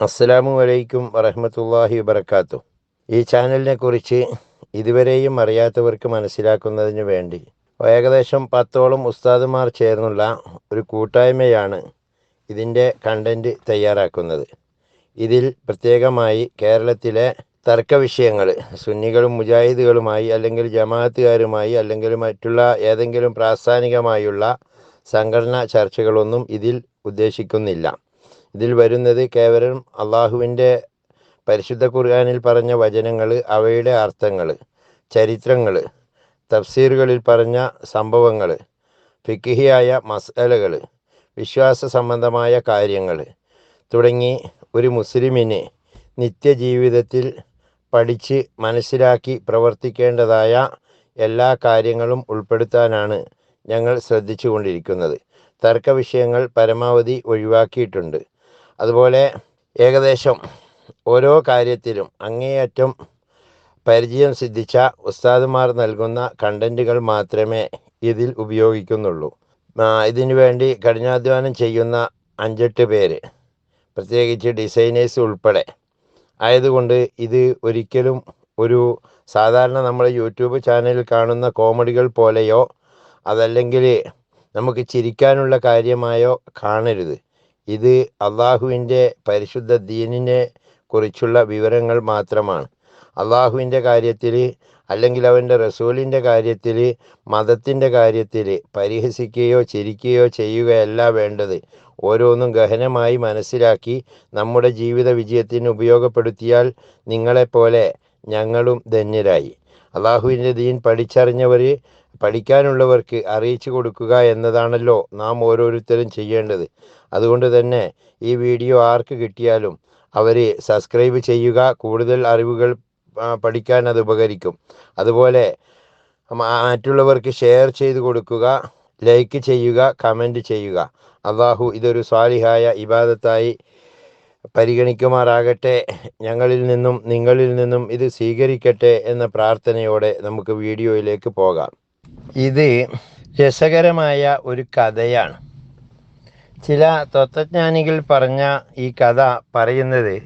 അസ്സലാമു അലൈക്കും വറഹമത്തല്ലാഹി വബർക്കാത്തു ഈ ചാനലിനെ കുറിച്ച് ഇതുവരെയും അറിയാത്തവർക്ക് മനസ്സിലാക്കുന്നതിന് വേണ്ടി. ഏകദേശം പത്തോളം ഉസ്താദുമാർ ചേർന്നുള്ള ഒരു കൂട്ടായ്മയാണ് ഇതിന്റെ കണ്ടന്റ് തയ്യാറാക്കുന്നത്. ഇതിൽ പ്രത്യേകമായി കേരളത്തിലെ തർക്ക വിഷയങ്ങൾ സുന്നികളും മുജാഹിദുകളുമായി അല്ലെങ്കിൽ ജമാഅത്തുകാരുമായി അല്ലെങ്കിൽ മറ്റുള്ള ഏതെങ്കിലും പ്രാസ്ഥാനികമായുള്ള സംഘടനാ ചർച്ചകളൊന്നും ഇതിൽ ഉദ്ദേശിക്കുന്നില്ല. ഇതിൽ വരുന്നത് കേവലം അള്ളാഹുവിന്റെ പരിശുദ്ധ ഖുർആാനിൽ പറഞ്ഞ വചനങ്ങൾ അവയുടെ അർത്ഥങ്ങൾ ചരിത്രങ്ങൾ തഫ്സീറുകളിൽ പറഞ്ഞ സംഭവങ്ങൾ ഫിക്കിഹിയായ മസലകൾ വിശ്വാസ സംബന്ധമായ കാര്യങ്ങൾ തുടങ്ങി ഒരു മുസ്ലിമിന് നിത്യജീവിതത്തിൽ പഠിച്ച് മനസ്സിലാക്കി പ്രവർത്തിക്കേണ്ടതായ എല്ലാ കാര്യങ്ങളും ഉൾപ്പെടുത്താനാണ് ഞങ്ങൾ ശ്രദ്ധിച്ചു കൊണ്ടിരിക്കുന്നത് തർക്ക വിഷയങ്ങൾ പരമാവധി ഒഴിവാക്കിയിട്ടുണ്ട്. അതുപോലെ ഏകദേശം ഓരോ കാര്യത്തിലും അങ്ങേയറ്റം പരിചയം സിദ്ധിച്ച ഉസ്താദുമാർ നൽകുന്ന കണ്ടന്റുകൾ മാത്രമേ ഇതിൽ ഉപയോഗിക്കുന്നുള്ളൂ. ഇതിനു വേണ്ടി കഠിനാധ്വാനം ചെയ്യുന്ന അഞ്ചെട്ട് പേര് പ്രത്യേകിച്ച് ഡിസൈനേഴ്സ് ഉൾപ്പെടെ. ആയതുകൊണ്ട് ഇത് ഒരിക്കലും ഒരു സാധാരണ നമ്മൾ യൂട്യൂബ് ചാനലിൽ കാണുന്ന കോമഡികൾ പോലെയോ അതല്ലെങ്കിൽ നമുക്ക് ചിരിക്കാനുള്ള കാര്യമായോ കാണരുത്. ഇത് അള്ളാഹുവിന്റെ പരിശുദ്ധ ദീനിനെ കുറിച്ചുള്ള വിവരങ്ങൾ മാത്രമാണ്. അള്ളാഹുവിന്റെ കാര്യത്തിൽ അല്ലെങ്കിൽ അവന്റെ റസൂലിന്റെ കാര്യത്തിൽ മതത്തിന്റെ കാര്യത്തിൽ പരിഹസിക്കുകയോ ചിരിക്കുകയോ ചെയ്യുകയല്ല വേണ്ടത്. ഓരോന്നും ഗഹനമായി മനസ്സിലാക്കി നമ്മുടെ ജീവിത വിജയത്തിന് ഉപയോഗപ്പെടുത്തിയാൽ നിങ്ങളെപ്പോലെ ഞങ്ങളും ധന്യരായി. അള്ളാഹുവിന്റെ ദീൻ പഠിച്ചറിഞ്ഞവർ പഠിക്കാനുള്ളവർക്ക് അറിയിച്ചു കൊടുക്കുക എന്നതാണല്ലോ നാം ഓരോരുത്തരും ചെയ്യേണ്ടത്. അതുകൊണ്ട് തന്നെ ഈ വീഡിയോ ആർക്ക് കിട്ടിയാലും അവർ സബ്സ്ക്രൈബ് ചെയ്യുക കൂടുതൽ അറിവുകൾ പഠിക്കാൻ അത് ഉപകരിക്കും. അതുപോലെ മറ്റുള്ളവർക്ക് ഷെയർ ചെയ്ത് കൊടുക്കുക ലൈക്ക് ചെയ്യുക കമന്റ് ചെയ്യുക. അള്ളാഹു ഇതൊരു സ്വാലിഹായ ഇബാദത്തായി പരിഗണിക്കുമാറാകട്ടെ. ഞങ്ങളിൽ നിന്നും നിങ്ങളിൽ നിന്നും ഇത് സ്വീകരിക്കട്ടെ എന്ന പ്രാർത്ഥനയോടെ നമുക്ക് വീഡിയോയിലേക്ക് പോകാം. ഇത് രസകരമായ ഒരു കഥയാണ്. ചില തത്വജ്ഞാനികൾ പറഞ്ഞ ഈ കഥ പറയുന്നത്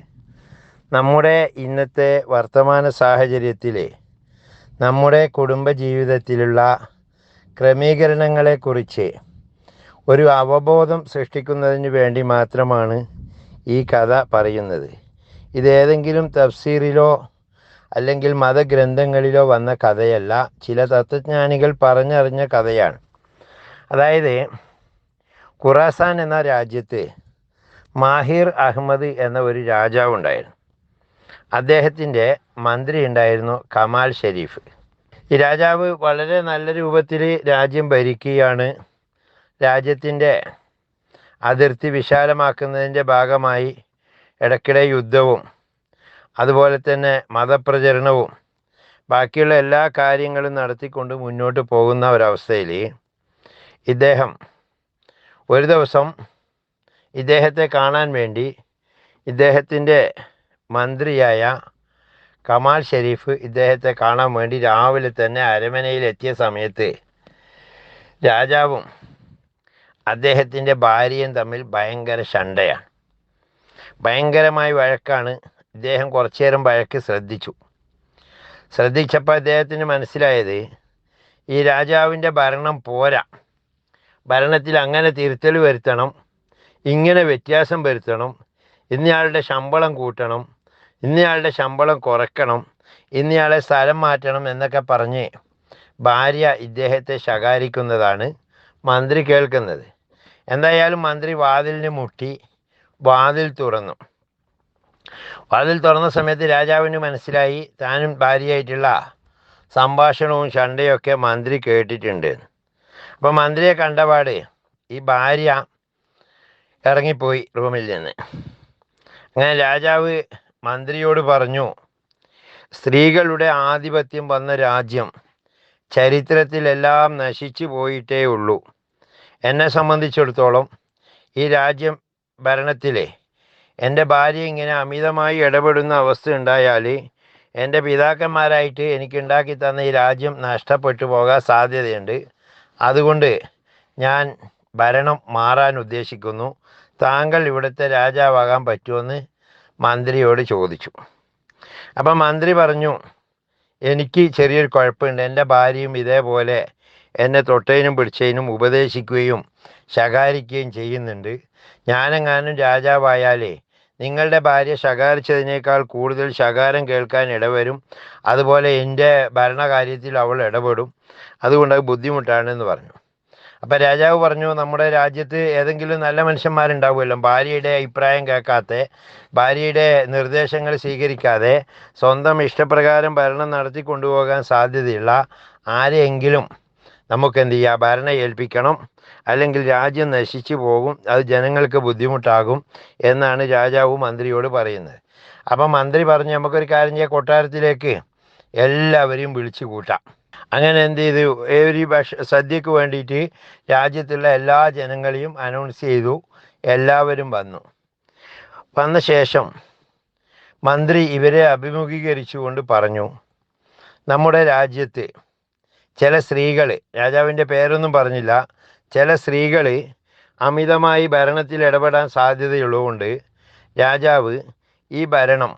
നമ്മുടെ ഇന്നത്തെ വർത്തമാന സാഹചര്യത്തിൽ നമ്മുടെ കുടുംബ ജീവിതത്തിലുള്ള ക്രമീകരണങ്ങളെക്കുറിച്ച് ഒരു അവബോധം സൃഷ്ടിക്കുന്നതിന് വേണ്ടി മാത്രമാണ് ഈ കഥ പറയുന്നത്. ഇതേതെങ്കിലും തഫ്സീറിലോ അല്ലെങ്കിൽ മതഗ്രന്ഥങ്ങളിലോ വന്ന കഥയല്ല ചില തത്വജ്ഞാനികൾ പറഞ്ഞറിഞ്ഞ കഥയാണ്. അതായത് ഖുറാസാൻ എന്ന രാജ്യത്ത് മാഹിർ അഹമ്മദ് എന്ന ഒരു രാജാവ് ഉണ്ടായിരുന്നു. അദ്ദേഹത്തിന്റെ മന്ത്രി ഉണ്ടായിരുന്നു കമാൽ ഷെരീഫ്. ഈ രാജാവ് വളരെ നല്ല രൂപത്തിൽ രാജ്യം ഭരിക്കുകയാണ്. രാജ്യത്തിന്റെ അതിർത്തി വിശാലമാക്കുന്നതിന്റെ ഭാഗമായി ഇടയ്ക്കിടെ യുദ്ധവും അതുപോലെ തന്നെ മതപ്രചരണവും ബാക്കിയുള്ള എല്ലാ കാര്യങ്ങളും നടത്തിക്കൊണ്ട് മുന്നോട്ട് പോകുന്ന ഒരവസ്ഥയിൽ ഇദ്ദേഹം ഒരു ദിവസം ഇദ്ദേഹത്തെ കാണാൻ വേണ്ടി ഇദ്ദേഹത്തിന്റെ മന്ത്രിയായ കമാൽ ഷെരീഫ് ഇദ്ദേഹത്തെ കാണാൻ വേണ്ടി രാവിലെ തന്നെ അരമനയിൽ എത്തിയ സമയത്ത് രാജാവും അദ്ദേഹത്തിന്റെ ഭാര്യയും തമ്മിൽ ഭയങ്കര ശണ്ടയാണ്. ഭയങ്കരമായ വഴക്കാണ് ഇദ്ദേഹം കുറച്ചു നേരം വഴക്ക് ശ്രദ്ധിച്ചു. ശ്രദ്ധിച്ചപ്പോൾ അദ്ദേഹത്തിന് മനസ്സിലായത് ഈ രാജാവിന്റെ ഭരണം പോരാ. ഭരണത്തിൽ അങ്ങനെ തിരുത്തൽ വരുത്തണം ഇങ്ങനെ വ്യത്യാസം വരുത്തണം ഇന്നയാളുടെ ശമ്പളം കൂട്ടണം ഇന്നയാളുടെ ശമ്പളം കുറയ്ക്കണം ഇന്നയാളെ സ്ഥലം മാറ്റണം എന്നൊക്കെ പറഞ്ഞ് ഭാര്യ ഇദ്ദേഹത്തെ ശകാരിക്കുന്നതാണ് മന്ത്രി കേൾക്കുന്നത്. എന്തായാലും മന്ത്രി വാതിലിന് മുട്ടി വാതിൽ തുറന്നു. വാതിൽ തുറന്ന സമയത്ത് രാജാവിന് മനസ്സിലായി താനും ഭാര്യയായിട്ടുള്ള സംഭാഷണവും ചണ്ടയൊക്കെ മന്ത്രി കേട്ടിട്ടുണ്ട്. അപ്പോൾ മന്ത്രിയെ കണ്ടപാട് ഈ ഭാര്യ ഇറങ്ങിപ്പോയി റൂമിൽ നിന്ന്. അങ്ങനെ രാജാവ് മന്ത്രിയോട് പറഞ്ഞു സ്ത്രീകളുടെ ആധിപത്യം വന്ന രാജ്യം ചരിത്രത്തിലെല്ലാം നശിച്ചു പോയിട്ടേ ഉള്ളൂ. എന്നെ സംബന്ധിച്ചിടത്തോളം ഈ രാജ്യം ഭരണത്തിലെ എന്റെ ഭാര്യ ഇങ്ങനെ അമിതമായി ഇടപെടുന്ന അവസ്ഥ ഉണ്ടായാൽ എന്റെ പിതാക്കന്മാരായിട്ട് എനിക്ക് ഉണ്ടാക്കി തന്ന ഈ രാജ്യം നഷ്ടപ്പെട്ടു പോകാൻ സാധ്യതയുണ്ട്. അതുകൊണ്ട് ഞാൻ ഭരണം മാറാൻ ഉദ്ദേശിക്കുന്നു. താങ്കൾ ഇവിടുത്തെ രാജാവാകാൻ പറ്റുമെന്ന് മന്ത്രിയോട് ചോദിച്ചു. അപ്പം മന്ത്രി പറഞ്ഞു എനിക്ക് ചെറിയൊരു കുഴപ്പമുണ്ട്. എന്റെ ഭാര്യയും ഇതേപോലെ എന്നെ തൊട്ടതിനും പിടിച്ചതിനും ഉപദേശിക്കുകയും ശകാരിക്കുകയും ചെയ്യുന്നുണ്ട്. ഞാനെങ്ങാനും രാജാവായാലേ നിങ്ങളുടെ ഭാര്യ ശകാരിച്ചതിനേക്കാൾ കൂടുതൽ ശകാരം കേൾക്കാൻ ഇടവരും. അതുപോലെ എന്റെ ഭരണകാര്യത്തിൽ അവൾ ഇടപെടും. അതുകൊണ്ട് അത് ബുദ്ധിമുട്ടാണെന്ന് പറഞ്ഞു. അപ്പം രാജാവ് പറഞ്ഞു നമ്മുടെ രാജ്യത്ത് ഏതെങ്കിലും നല്ല മനുഷ്യന്മാരുണ്ടാവുമല്ലോ? ഭാര്യയുടെ അഭിപ്രായം കേൾക്കാത്ത ഭാര്യയുടെ നിർദ്ദേശങ്ങൾ സ്വീകരിക്കാതെ സ്വന്തം ഇഷ്ടപ്രകാരം ഭരണം നടത്തി കൊണ്ടുപോകാൻ സാധ്യതയുള്ള ആരെയെങ്കിലും നമുക്ക് എന്ത് ചെയ്യുക ഭരണം ഏൽപ്പിക്കണം. അല്ലെങ്കിൽ രാജ്യം നശിച്ചു പോകും അത് ജനങ്ങൾക്ക് ബുദ്ധിമുട്ടാകും എന്നാണ് രാജാവ് മന്ത്രിയോട് പറയുന്നത്. അപ്പം മന്ത്രി പറഞ്ഞു നമുക്കൊരു കാര്യം ചെയ്യാം കൊട്ടാരത്തിലേക്ക് എല്ലാവരെയും വിളിച്ചു കൂട്ടാം. അങ്ങനെ എന്ത് ചെയ്തു? ഒരു ഭക്ഷ സദ്യക്ക് വേണ്ടിയിട്ട് രാജ്യത്തുള്ള എല്ലാ ജനങ്ങളെയും അനൗൺസ് ചെയ്തു എല്ലാവരും വന്നു. വന്ന ശേഷം മന്ത്രി ഇവരെ അഭിമുഖീകരിച്ചുകൊണ്ട് പറഞ്ഞു നമ്മുടെ രാജ്യത്ത് ചില സ്ത്രീകൾ രാജാവിന്റെ പേരൊന്നും പറഞ്ഞില്ല ചില സ്ത്രീകൾ അമിതമായി ഭരണത്തിൽ ഇടപെടാൻ സാധ്യതയുള്ളതുകൊണ്ട് രാജാവ് ഈ ഭരണം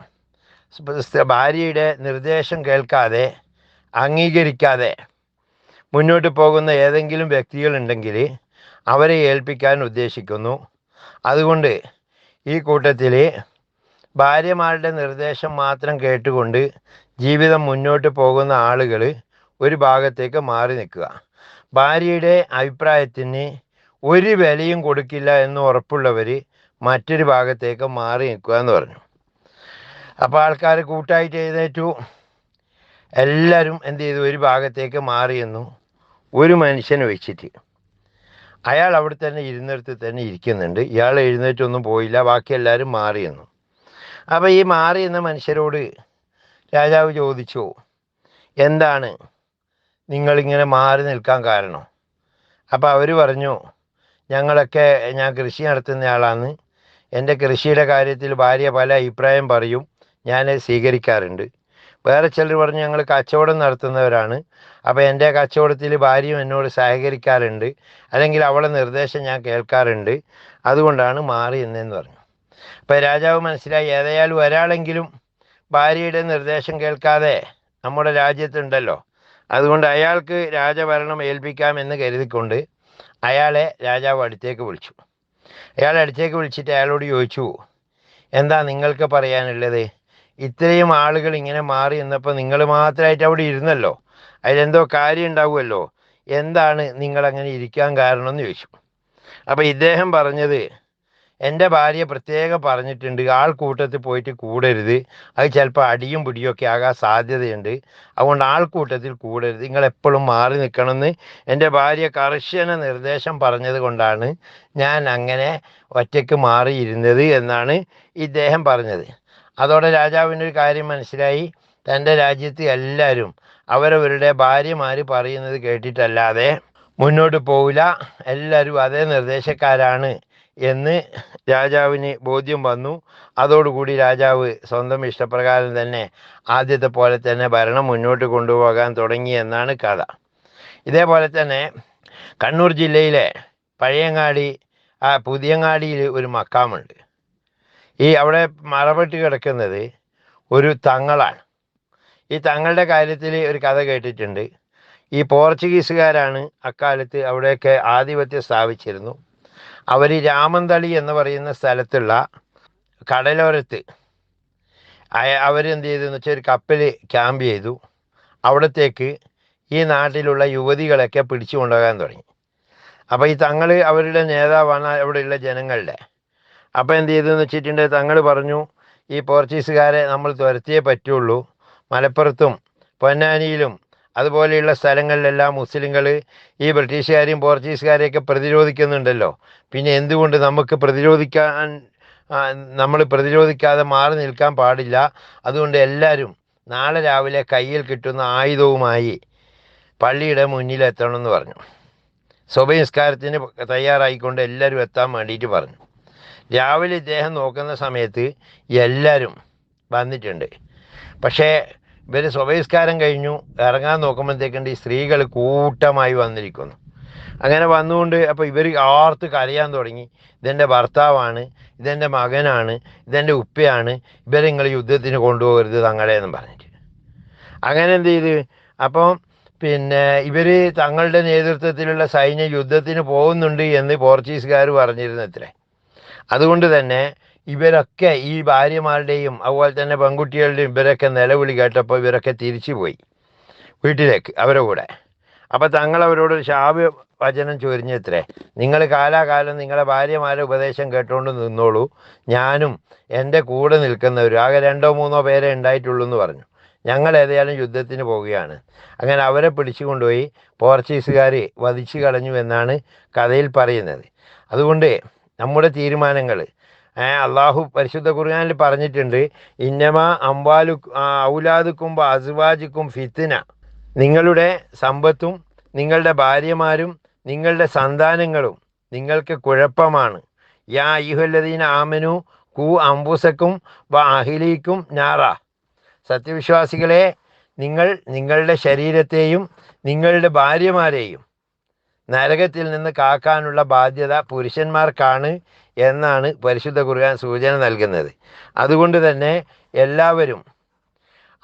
ഭാര്യയുടെ നിർദ്ദേശം കേൾക്കാതെ അംഗീകരിക്കാതെ മുന്നോട്ട് പോകുന്ന ഏതെങ്കിലും വ്യക്തികളുണ്ടെങ്കിൽ അവരെ ഏൽപ്പിക്കാൻ ഉദ്ദേശിക്കുന്നു. അതുകൊണ്ട് ഈ കൂട്ടത്തിൽ ഭാര്യമാരുടെ നിർദ്ദേശം മാത്രം കേട്ടുകൊണ്ട് ജീവിതം മുന്നോട്ട് പോകുന്ന ആളുകൾ ഒരു ഭാഗത്തേക്ക് മാറി നിൽക്കുക. ഭാര്യയുടെ അഭിപ്രായത്തിന് ഒരു വിലയും കൊടുക്കില്ല എന്ന് ഉറപ്പുള്ളവർ മറ്റൊരു ഭാഗത്തേക്ക് മാറി നിൽക്കുക എന്ന് പറഞ്ഞു. അപ്പോൾ ആൾക്കാർ കൂട്ടായിട്ട് എഴുന്നേറ്റു. എല്ലാവരും എന്ത് ചെയ്തു? ഒരു ഭാഗത്തേക്ക് മാറിയെന്നു ഒരു മനുഷ്യനെ വെച്ചിട്ട്. അയാൾ അവിടെ തന്നെ ഇരുന്നിടത്ത് തന്നെ ഇരിക്കുന്നുണ്ട്. ഇയാൾ എഴുന്നേറ്റൊന്നും പോയില്ല. ബാക്കി എല്ലാവരും മാറിയെന്നു അപ്പോൾ ഈ മാറിയെന്ന മനുഷ്യരോട് രാജാവ് ചോദിച്ചു എന്താണ് നിങ്ങളിങ്ങനെ മാറി നിൽക്കാൻ കാരണം. അപ്പോൾ അവർ പറഞ്ഞു ഞങ്ങളൊക്കെ ഞാൻ കൃഷി നടത്തുന്നയാളാണ് എന്റെ കൃഷിയുടെ കാര്യത്തിൽ ഭാര്യ പല അഭിപ്രായം പറയും. ഞാൻ സ്വീകരിക്കാറുണ്ട്. വേറെ ചിലർ പറഞ്ഞു ഞങ്ങൾ കച്ചവടം നടത്തുന്നവരാണ്. അപ്പോൾ എന്റെ കച്ചവടത്തിൽ ഭാര്യയും എന്നോട് സഹകരിക്കാറുണ്ട്. അല്ലെങ്കിൽ അവളെ നിർദ്ദേശം ഞാൻ കേൾക്കാറുണ്ട്. അതുകൊണ്ടാണ് മാറി എന്നെന്ന് പറഞ്ഞു. അപ്പോൾ രാജാവ് മനസ്സിലായി ഏതായാലും ഒരാളെങ്കിലും ഭാര്യയുടെ നിർദ്ദേശം കേൾക്കാതെ നമ്മുടെ രാജ്യത്തുണ്ടല്ലോ. അതുകൊണ്ട് അയാൾക്ക് രാജഭരണം ഏൽപ്പിക്കാം എന്ന് കരുതിക്കൊണ്ട് അയാളെ രാജാവ് അടുത്തേക്ക് വിളിച്ചു. അയാൾ അടുത്തേക്ക് വിളിച്ചിട്ട് അയാളോട് ചോദിച്ചു എന്താ നിങ്ങൾക്ക് പറയാനുള്ളത്? ഇത്രയും ആളുകൾ ഇങ്ങനെ മാറി നിന്നപ്പോൾ നിങ്ങൾ മാത്രമായിട്ട് അവിടെ ഇരുന്നല്ലോ? അതിലെന്തോ കാര്യം ഉണ്ടാവുമല്ലോ? എന്താണ് നിങ്ങളങ്ങനെ ഇരിക്കാൻ കാരണം എന്ന് ചോദിച്ചു. അപ്പോൾ ഇദ്ദേഹം പറഞ്ഞത് എന്റെ ഭാര്യ പ്രത്യേകം പറഞ്ഞിട്ടുണ്ട് ആൾക്കൂട്ടത്തിൽ പോയിട്ട് കൂടരുത്. അത് ചിലപ്പോൾ അടിയും പിടിയൊക്കെ ആകാൻ സാധ്യതയുണ്ട്. അതുകൊണ്ട് ആൾക്കൂട്ടത്തിൽ കൂടരുത്. നിങ്ങൾ എപ്പോഴും മാറി നിൽക്കണമെന്ന് എന്റെ ഭാര്യ കർശന നിർദ്ദേശം പറഞ്ഞത് കൊണ്ടാണ് ഞാൻ അങ്ങനെ ഒറ്റയ്ക്ക് മാറിയിരുന്നത് എന്നാണ് ഇദ്ദേഹം പറഞ്ഞത്. അതോടെ രാജാവിനൊരു കാര്യം മനസ്സിലായി. തന്റെ രാജ്യത്ത് എല്ലാവരും അവരവരുടെ ഭാര്യമാർ പറയുന്നത് കേട്ടിട്ടല്ലാതെ മുന്നോട്ട് പോവില്ല. എല്ലാവരും അതേ നിർദ്ദേശക്കാരാണ്. എന്ന് രാജാവിന് ബോധ്യം വന്നു. അതോടുകൂടി രാജാവ് സ്വന്തം ഇഷ്ടപ്രകാരം തന്നെ ആദ്യത്തെ പോലെ തന്നെ ഭരണം മുന്നോട്ട് കൊണ്ടുപോകാൻ തുടങ്ങി എന്നാണ് കഥ. ഇതേപോലെ തന്നെ കണ്ണൂർ ജില്ലയിലെ പഴയങ്ങാടി ആ പുതിയങ്ങാടിയിൽ ഒരു മക്കാമുണ്ട്. ഈ അവിടെ മറപെട്ട് കിടക്കുന്നത് ഒരു തങ്ങളാണ്. ഈ തങ്ങളുടെ കാര്യത്തിൽ ഒരു കഥ കേട്ടിട്ടുണ്ട്. ഈ പോർച്ചുഗീസുകാരാണ് അക്കാലത്ത് അവിടെയൊക്കെ ആധിപത്യം സ്ഥാപിച്ചിരുന്നു. അവർ രാമന്തളി എന്ന് പറയുന്ന സ്ഥലത്തുള്ള കടലോരത്ത്. അവരെന്ത് ചെയ്തെന്ന് വെച്ചാൽ ഒരു കപ്പൽ ക്യാമ്പ് ചെയ്തു. അവിടത്തേക്ക് ഈ നാട്ടിലുള്ള യുവതികളൊക്കെ പിടിച്ചു കൊണ്ടുപോകാൻ തുടങ്ങി. അപ്പോൾ ഈ തങ്ങൾ അവരുടെ നേതാവാണ് അവിടെയുള്ള ജനങ്ങളുടെ. അപ്പോൾ എന്ത് ചെയ്തെന്ന് വെച്ചിട്ടുണ്ട് തങ്ങൾ പറഞ്ഞു ഈ പോർച്ചുഗീസുകാരെ നമ്മൾ തുരത്തിയേ പറ്റുള്ളൂ. മലപ്പുറത്തും പൊന്നാനിയിലും അതുപോലെയുള്ള സ്ഥലങ്ങളിലെല്ലാം മുസ്ലിങ്ങൾ ഈ ബ്രിട്ടീഷുകാരെയും പോർച്ചുഗീസുകാരെയൊക്കെ പ്രതിരോധിക്കുന്നുണ്ടല്ലോ. പിന്നെ എന്തുകൊണ്ട് നമുക്ക് പ്രതിരോധിക്കാൻ നമ്മൾ പ്രതിരോധിക്കാതെ മാറി നിൽക്കാൻ പാടില്ല? അതുകൊണ്ട് എല്ലാവരും നാളെ രാവിലെ കയ്യിൽ കിട്ടുന്ന ആയുധവുമായി പള്ളിയുടെ മുന്നിലെത്തണം എന്ന് പറഞ്ഞു. സ്വഭയസ്കാരത്തിന് തയ്യാറായിക്കൊണ്ട് എല്ലാവരും എത്താൻ വേണ്ടിയിട്ട് പറഞ്ഞു. രാവിലെ ഇദ്ദേഹം നോക്കുന്ന സമയത്ത് എല്ലാവരും വന്നിട്ടുണ്ട്. പക്ഷേ ഇവർ സ്വഭയസ്കാരം കഴിഞ്ഞു. ഇറങ്ങാൻ നോക്കുമ്പോഴത്തേക്കുണ്ട് ഈ സ്ത്രീകൾ കൂട്ടമായി വന്നിരിക്കുന്നു. അങ്ങനെ വന്നുകൊണ്ട് അപ്പോൾ ഇവർ ആർത്ത് കരയാൻ തുടങ്ങി. ഇതെന്റെ ഭർത്താവാണ് ഇതെന്റെ മകനാണ് ഇതെന്റെ ഉപ്പയാണ് ഇവരെ നിങ്ങൾ യുദ്ധത്തിന് കൊണ്ടുപോകരുത് തങ്ങളെ എന്നും പറഞ്ഞിട്ട്. അങ്ങനെ എന്ത് ചെയ്ത്? അപ്പം പിന്നെ ഇവർ തങ്ങളുടെ നേതൃത്വത്തിലുള്ള സൈന്യം യുദ്ധത്തിന് പോകുന്നുണ്ട് എന്ന് പോർച്ചുഗീസുകാർ പറഞ്ഞിരുന്നത്രേ. അതുകൊണ്ട് തന്നെ ഇവരൊക്കെ ഈ ഭാര്യമാരുടെയും അതുപോലെ തന്നെ പെൺകുട്ടികളുടെയും ഇവരൊക്കെ നിലവിളി കേട്ടപ്പോൾ ഇവരൊക്കെ തിരിച്ചു പോയി വീട്ടിലേക്ക് അവരുടെ കൂടെ. അപ്പോൾ തങ്ങളവരോട് ശാപ വചനം ചൊരിഞ്ഞത്രേ നിങ്ങൾ കാലാകാലം നിങ്ങളെ ഭാര്യമാരെ ഉപദേശം കേട്ടുകൊണ്ട് നിന്നോളൂ. ഞാനും എന്റെ കൂടെ നിൽക്കുന്നവരും ആകെ രണ്ടോ മൂന്നോ പേരെ ഉണ്ടായിട്ടുള്ളൂ എന്ന് പറഞ്ഞു. ഞങ്ങൾ ഏതായാലും യുദ്ധത്തിന് പോവുകയാണ്. അങ്ങനെ അവരെ പിടിച്ചു കൊണ്ടുപോയി പോർച്ചുഗീസുകാർ വധിച്ചു കളഞ്ഞു എന്നാണ് കഥയിൽ പറയുന്നത്. അതുകൊണ്ട് നമ്മുടെ തീരുമാനങ്ങൾ അള്ളാഹു പരിശുദ്ധ ഖുർആനിൽ പറഞ്ഞിട്ടുണ്ട് ഇന്നമ അംബാലു ഔലാദുക്കും അസുവാജിക്കും ഫിത്തിന നിങ്ങളുടെ സമ്പത്തും നിങ്ങളുടെ ഭാര്യമാരും നിങ്ങളുടെ സന്താനങ്ങളും നിങ്ങൾക്ക് കുഴപ്പമാണ്. യാ അയ്യുഹല്ലദീന ആമനു കു അംബുസക്കും വ അഹിലീക്കും ഞാറ സത്യവിശ്വാസികളെ നിങ്ങൾ നിങ്ങളുടെ ശരീരത്തെയും നിങ്ങളുടെ ഭാര്യമാരെയും നരകത്തിൽ നിന്ന് കാക്കാനുള്ള ബാധ്യത പുരുഷന്മാർക്കാണ്. എന്നാണ് പരിശുദ്ധ ഖുർആൻ സൂചന നൽകുന്നത്. അതുകൊണ്ട് തന്നെ എല്ലാവരും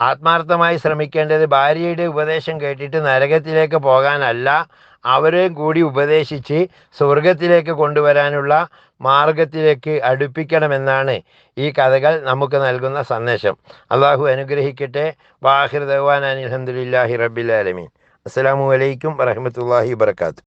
ആത്മാർത്ഥമായി ശ്രമിക്കേണ്ടത് ഭാര്യയുടെ ഉപദേശം കേട്ടിട്ട് നരകത്തിലേക്ക് പോകാനല്ല അവരെയും കൂടി ഉപദേശിച്ച് സ്വർഗത്തിലേക്ക് കൊണ്ടുവരാനുള്ള മാർഗത്തിലേക്ക് അടുപ്പിക്കണമെന്നാണ് ഈ കഥകൾ നമുക്ക് നൽകുന്ന സന്ദേശം. അള്ളാഹു അനുഗ്രഹിക്കട്ടെ. വാഹിർ ദവാൻ അലഹമുല്ലാഹി റബ്ബിൽ ആലമീൻ. അസ്സാം വലൈക്കും വറഹമത്തല്ലാഹി വാത്തു